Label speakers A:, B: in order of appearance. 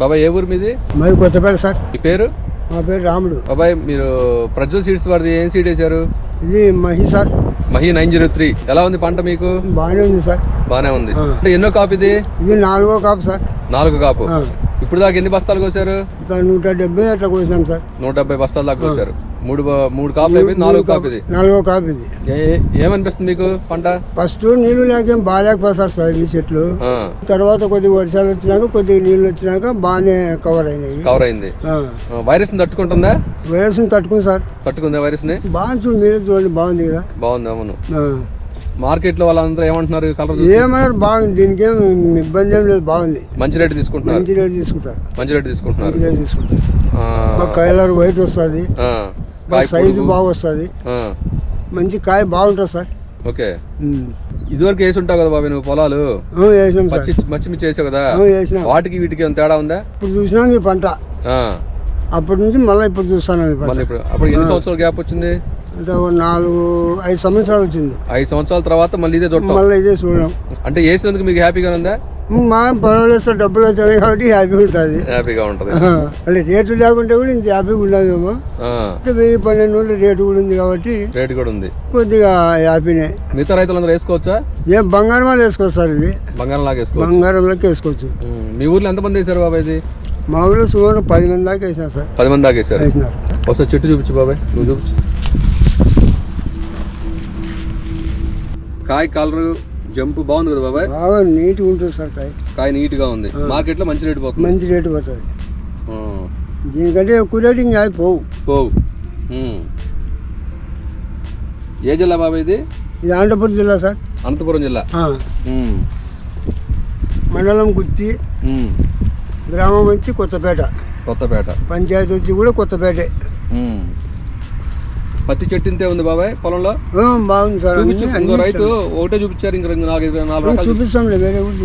A: బాబాయ్ ఏ ఊరు మీది?
B: మరి కొత్తపేట సార్.
A: మీ పేరు?
B: మా పేరు రాముడు.
A: బాబాయ్ మీరు ప్రజ్వల్ సీడ్స్ వారిది ఏం సీడ్ వేశారు?
B: ఇది Mahi sir.
A: Mahi nine zero three. ఎలా ఉంది పంట మీకు?
B: బాగానే ఉంది సార్.
A: బాగానే ఉంది. అంటే ఎన్నో కాపు ఇది?
B: ఇది నాలుగో కాపు సార్.
A: నాలుగు కాపు. ఇప్పుడు దాకా ఎన్ని బస్తాలు కోసారు?
B: నూట డెబ్బై అట్లా కోసినాం సార్.
A: నూట డెబ్బై బస్తాల దాకా కోసారు. మూడు మూడు కాపులు అయిపోయింది నాలుగు కాపు ఇది.
B: నాలుగో కాపు ఇది.
A: ఏ- ఏ- ఏమనిపిస్తుంది మీకు పంట?
B: ఫస్ట్ నీళ్ళు లేకేం బాగాలేకపోతారు సార్ ఈ చెట్లు. తర్వాత కొద్దిగా వర్షాలు వచ్చినాక కొద్దిగా నీళ్ళు వచ్చినాక బాగానే కవర్ అయినాయి.
A: కవర్ అయింది. వైరస్ తట్టుకుంటుందా?
B: వైరస్ని తట్టుకుని సార్.
A: తట్టుకుందా వైరస్ని?
B: బాగా చూడు మీరే చూడండి బాగుంది కదా.
A: బాగుంది అవును.
B: ఆ.
A: మార్కెట్లో వాళ్ళందరూ ఏమంటున్నారు? కలర్
B: ఏమన్నారు బాగుంది. దీనికి ఏం ఇబ్బంది ఏం లేదు. బాగుంది.
A: మంచి రేటు తీసుకుంటున్నారు.
B: మంచి రేటు తీసుకుంటారు.
A: మంచి రేటు తీసుకుంటున్నారు.
B: మంచి రేటు తీసుకుంటారు.
A: ఆ,
B: కలర్ వైట్ వస్తుంది.
A: ఆ, కాయ
B: సైజు
A: పొడుగు.
B: బాగా వస్తుంది.
A: ఆ,
B: మంచి కాయ బాగుంటుంది సార్.
A: ఓకే.
B: ఉమ్.
A: ఇదివరకు వేసి ఉంటావు కదా బాబాయ్ నువ్వు పొలాలు?
B: ఆ, సార్.
A: పచ్చి వేసావు కదా?
B: ఆ, వేసినాం.
A: వాటికి వీటికి ఏమైనా తేడా ఉందా?
B: ఇప్పుడు చూసినాం ఈ పంట.
A: ఆ,
B: అప్పటి నుంచి మళ్ళీ ఇప్పుడు చూస్తాను ఈ పంట.
A: మళ్ళీ ఇప్పుడు అప్పుడు ఎన్ని సంవత్సరాల గ్యాప్ వచ్చింది?
B: అంటే ఒక నాలుగు ఐదు సంవత్సరాలు వచ్చింది.
A: ఐదు సంవత్సరాల తర్వాత మళ్ళీ ఇదే చుట్టాం
B: మళ్ళీ ఇదే చూడడం.
A: అంటే వేసినందుకు మీకు హ్యాపీగా ఉందా?
B: మా పర్వాలేదు సార్ డబ్బులు వచ్చాయి కాబట్టి హ్యాపీ ఉంటుంది.
A: హ్యాపీగా ఉంటది.
B: మళ్ళీ రేటు లేకుంటే కూడా ఇంత హ్యాపీగా ఉండదేమో అంటే వెయ్యి పన్నెండు వందలు రేటు కూడా ఉంది కాబట్టి
A: రేటు కూడా ఉంది.
B: కొద్దిగా హ్యాపీనే.
A: మిగతా రైతులందరూ వేసుకోవచ్చా?
B: ఏం బంగారం వాళ్ళు వేసుకోవచ్చు సార్ ఇది.
A: బంగారం లాగా వేసుకోవచ్చు.
B: బంగారంలోకి వేసుకోవచ్చు.
A: ఉమ్, మీ ఊర్లో ఎంతమంది వేసారు బాబాయ్ ఇది?
B: మా ఊళ్ళో సుమారు పది మంది దాకా వేసినారు సార్.
A: పది మంది దాకా వేసారు ఒకసారి చెట్టు చూపించు బాబాయ్. నువ్వు చూపించు. కాయ కలర్ జంపు బాగుంది కదా బాబాయ్?
B: బాగా నీట్గా ఉంటుంది సార్ కాయ.
A: కాయ నీట్గా ఉంది. మార్కెట్లో మంచి రేటు పోతుంది?
B: మంచి రేటు పోతుంది. దీనికంటే ఎక్కువ రేటు ఇంకా పోవు.
A: పోవు. ఏ జిల్లా బాబాయ్ ఇది?
B: ఇది అనంతపురం జిల్లా సార్.
A: అనంతపురం జిల్లా?
B: మండలం గుత్తి. గ్రామం వచ్చి కొత్తపేట.
A: కొత్తపేట.
B: పంచాయతీ వచ్చి కూడా కొత్తపేటే.
A: పత్తి చెట్టు ఇంతే ఉంది బాబాయ్ పొలంలో?
B: బాగుంది సార్
A: చూపించు రైతు ఒకటే చూపించారు ఇంక నాలుగు నాలుగు. రకాలు
B: చూపిస్తాంలే వేరే కూడా